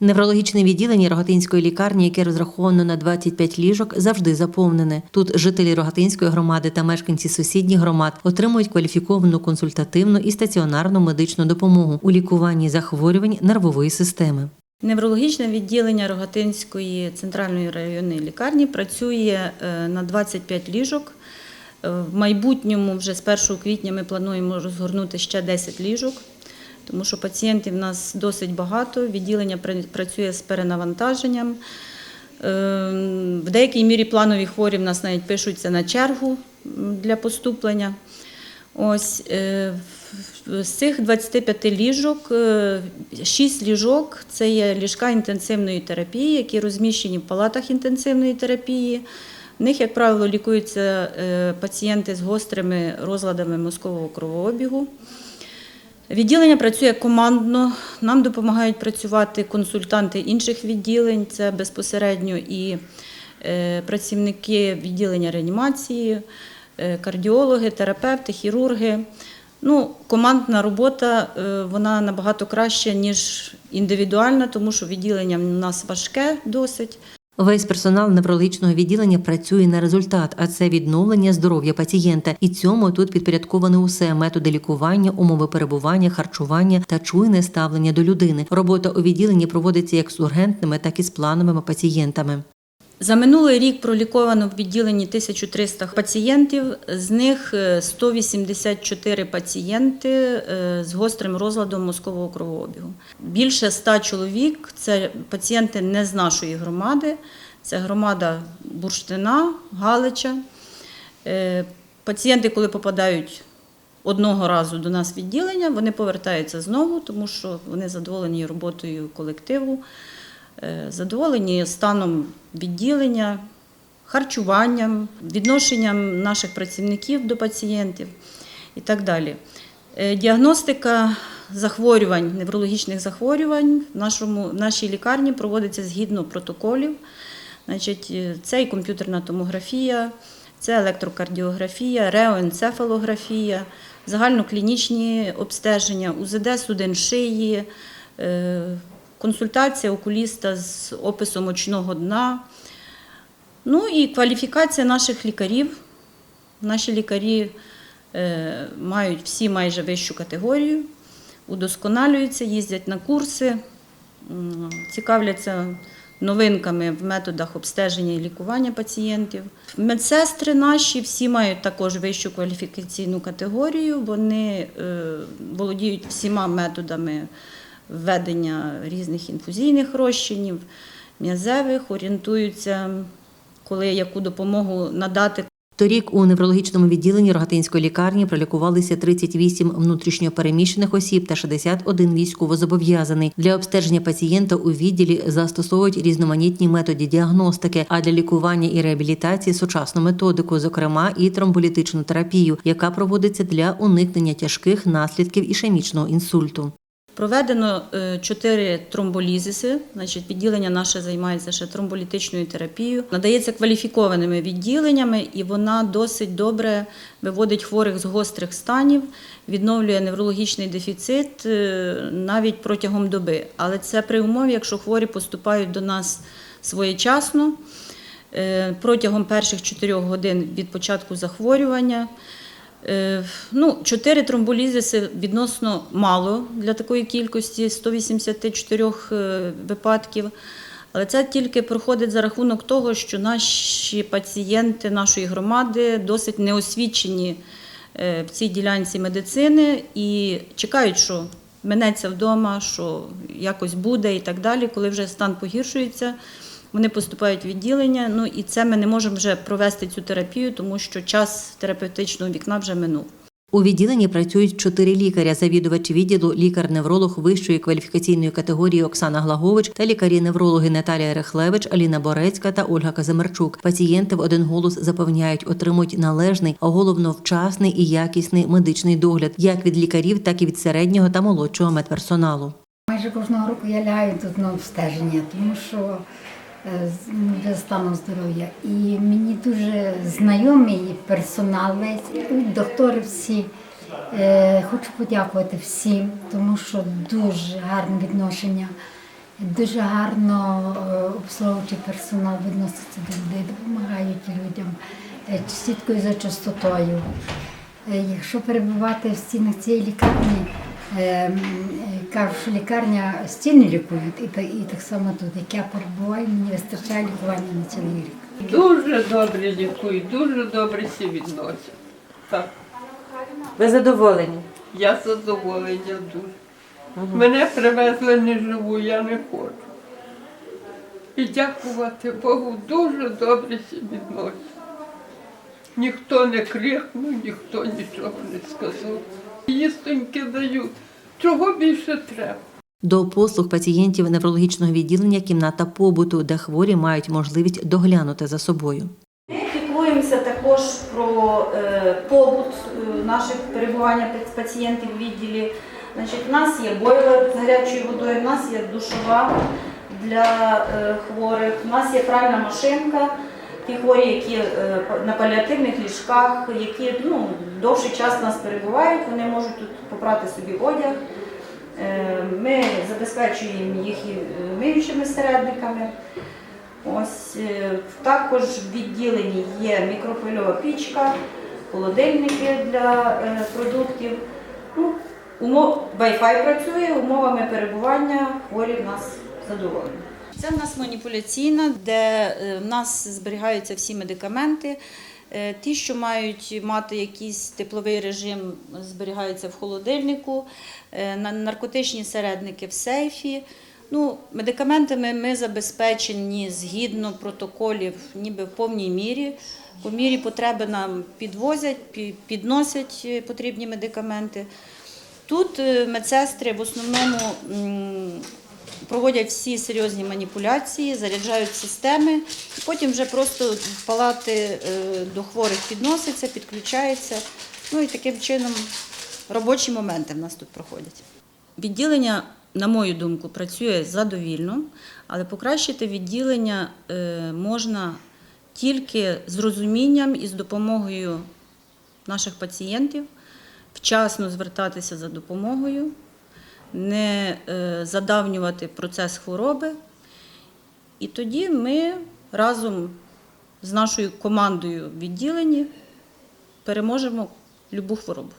Неврологічне відділення Рогатинської лікарні, яке розраховано на 25 ліжок, завжди заповнене. Тут жителі Рогатинської громади та мешканці сусідніх громад отримують кваліфіковану консультативну і стаціонарну медичну допомогу у лікуванні захворювань нервової системи. Неврологічне відділення Рогатинської центральної районної лікарні працює е, на 25 ліжок. Е, В майбутньому, вже з 1 квітня, ми плануємо розгорнути ще 10 ліжок, тому що пацієнтів в нас досить багато. Відділення працює з перенавантаженням. Е, В деякій мірі планові хворі в нас навіть пишуться на чергу для поступлення. Ось е, з цих 25 ліжок, 6 ліжок це є ліжка інтенсивної терапії, які розміщені в палатах інтенсивної терапії. В них, як правило, лікуються е, пацієнти з гострими розладами мозкового кровообігу. Відділення працює командно. Нам допомагають працювати консультанти інших відділень. Це безпосередньо і е, працівники відділення реанімації, е, кардіологи, терапевти, хірурги. Ну, командна робота е, вона набагато краща, ніж індивідуальна, тому що відділення в нас важке досить. Весь персонал неврологічного відділення працює на результат, а це відновлення здоров'я пацієнта. І цьому тут підпорядковане усе методи лікування, умови перебування, харчування та чуйне ставлення до людини. Робота у відділенні проводиться як з ургентними, так і з плановими пацієнтами. За минулий рік проліковано в відділенні 1300 пацієнтів, з них е, 184 пацієнти е, з гострим розладом мозкового кровообігу. Більше 100 чоловік це пацієнти не з нашої громади, це громада Бурштина, Галича. Е, Пацієнти, коли попадають одного разу до нас відділення, вони повертаються знову, тому що вони задоволені роботою колективу. Е, задоволені станом відділення, харчуванням, відношенням наших працівників до пацієнтів і так далі. Е, Діагностика захворювань, неврологічних захворювань в, нашому, в нашій лікарні проводиться згідно протоколів. Значить, е, це і комп'ютерна томографія, це електрокардіографія, реоенцефалографія, загальноклінічні обстеження, УЗД судин шиї, консультація окуліста з описом очного дна. Ну і кваліфікація наших лікарів. Наші лікарі е, мають всі майже вищу категорію, удосконалюються, їздять на курси, цікавляться новинками в методах обстеження і лікування пацієнтів. Медсестри наші всі мають також вищу кваліфікаційну категорію, вони е, володіють всіма методами введення різних інфузійних розчинів, м'язевих, орієнтуються, коли яку допомогу надати. Торік у неврологічному відділенні Рогатинської лікарні пролікувалися 38 внутрішньопереміщених осіб та 61 військовозобов'язаний. Для обстеження пацієнта у відділі застосовують різноманітні методи діагностики, а для лікування і реабілітації сучасну методику, зокрема і тромболітичну терапію, яка проводиться для уникнення тяжких наслідків ішемічного інсульту. Проведено е, чотири тромболізиси. Значить, відділення наше займається ще тромболітичною терапією. Надається кваліфікованими відділеннями, і вона досить добре виводить хворих з гострих станів, відновлює неврологічний дефіцит е, навіть протягом доби. Але це при умові, якщо хворі поступають до нас своєчасно е, протягом перших 4 годин від початку захворювання. Е, Ну, 4 тромболізиси відносно мало для такої кількості 184 е, випадків. Але це тільки проходить за рахунок того, що наші пацієнти нашої громади досить неосвічені е, в цій ділянці медицини і чекають, що минеться вдома, що якось буде і так далі. Коли вже стан погіршується, вони поступають в відділення. Ну і це ми не можемо вже провести цю терапію, тому що час терапевтичного вікна вже минув. У відділенні працюють чотири лікаря, завідувач відділу, лікар-невролог вищої кваліфікаційної категорії Оксана Глагович та лікарі-неврологи Наталія Рехлевич, Аліна Борецька та Ольга Казимирчук. Пацієнти в один голос запевняють, отримують належний, а головно вчасний і якісний медичний догляд, як від лікарів, так і від середнього та молодшого медперсоналу. Майже кожного року я лягаю тут на обстеження, тому що е, ну, стану здоров'я. І мені дуже знайомий персонал весь, доктори всі. Е, Хочу подякувати всім, тому що дуже гарне відношення. Дуже гарно е, обслуговуючий персонал відноситься до людей, допомагають людям, слідкують за чистотою. Якщо перебувати в стінах цієї лікарні, е, е, кажуть, що лікарня стіни лікують, і, і так само тут, як я перебуваю, мені вистачає лікування на цілий рік. Дуже добре лікують, дуже добре всі відносять. Так, Ви задоволені? я задоволення дуже. Мене привезли не живу, я не хочу. І дякувати Богу, дуже добре всі відносять. Ніхто не крикнув, ніхто нічого не сказав. Їстоньки дають. Чого більше треба? До послуг пацієнтів неврологічного відділення кімната побуту, де хворі мають можливість доглянути за собою. Ми піклуємося також про е, побут е, наших перебування пацієнтів в відділі. Значить, у нас є бойлер з гарячою водою, у нас є душова для е, хворих, у нас є пральна машинка. Ті хворі, які е, на паліативних ліжках, які ну, довший час нас перебувають, вони можуть тут попрати собі одяг. Е, Ми забезпечуємо їх і, миючими середниками. Ось е, також в відділенні є мікрохвильова пічка, холодильники для продуктів. Ну. Wi-Fi працює, умовами перебування хворі в нас задоволені. Це в нас маніпуляційна, де е, в нас зберігаються всі медикаменти. Е, Ті, що мають мати якийсь тепловий режим, зберігаються в холодильнику, Е, наркотичні середники в сейфі. Ну, медикаментами ми забезпечені згідно протоколів, ніби в повній мірі. По мірі потреби нам підвозять, підносять потрібні медикаменти. Тут медсестри в основному проводять всі серйозні маніпуляції, заряджають системи, потім вже просто палати е, до хворих підноситься, підключається. Ну і таким чином робочі моменти в нас тут проходять. Відділення, на мою думку, працює задовільно, але покращити відділення е, можна тільки з розумінням і з допомогою наших пацієнтів, вчасно звертатися за допомогою, не е, задавнювати процес хвороби. І тоді ми разом з нашою командою відділені переможемо любу хворобу.